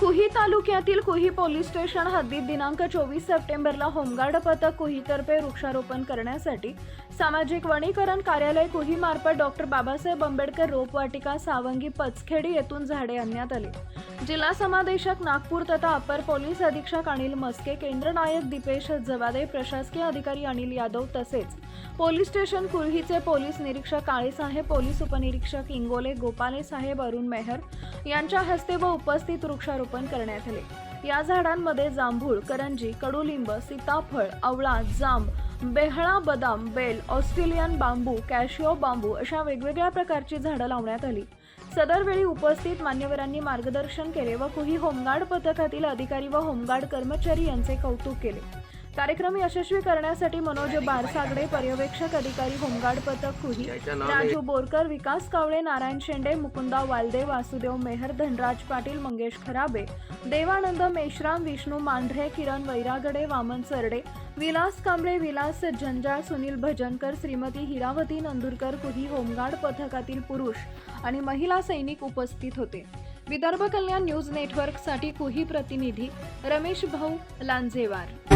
कुही तालुक्यातील Kuhi police station हद्दीत दिनांक चोवीस सप्टेंबरला होमगार्ड पथक कुहीतर्फे वृक्षारोपण करण्यासाठी सामाजिक वनीकरण कार्यालय कुहीमार्फत डॉक्टर बाबासाहेब आंबेडकर रोपवाटिका सावंगी पचखेडी येथून झाडे आणण्यात आली. जिल्हा समादेशक नागपूर तथा अपर पोलीस अधीक्षक अनिल मस्के केंद्र नायक दीपेश जवादे प्रशासकीय अधिकारी अनिल यादव तसेच पोलीस स्टेशन कुर्हीचे पोलीस निरीक्षक काळेसाहेब पोलीस उपनिरीक्षक इंगोले गोपाले साहेब अरुण मेहर यांच्या हस्ते व उपस्थित वृक्षारोपण करण्यात आले. या झाडांमध्ये जांभूळ करंजी कडुलिंब सीताफळ आवळा जांब बेहळा बदाम बेल ऑस्ट्रेलियन बांबू कॅशिओ बांबू अशा वेगवेगळ्या प्रकारची झाडं लावण्यात आली. सदरवेळी उपस्थित मान्यवरांनी मार्गदर्शन केले व कुही होमगार्ड पथकातील अधिकारी व होमगार्ड कर्मचारी यांचे कौतुक केले. कार्यक्रम यशस्वी करण्यासाठी मनोज बारसागडे पर्यवेक्षक अधिकारी होमगार्ड पथक कुही राजू बोरकर विकास कावळे नारायण शेंडे मुकुंदा वालदे वासुदेव मेहर धनराज पाटील मंगेश खराबे देवानंद मेश्राम विष्णू मांढरे किरण वैरागडे वामन सरडे विलास कांबळे विलास जंजाळ सुनील भजनकर श्रीमती हिरावती नंदुरकर कुही होमगार्ड पथकातील पुरुष आणि महिला सैनिक उपस्थित होते. विदर्भ कल्याण न्यूज नेटवर्कसाठी कुही प्रतिनिधी रमेश भाऊ लांजेवार.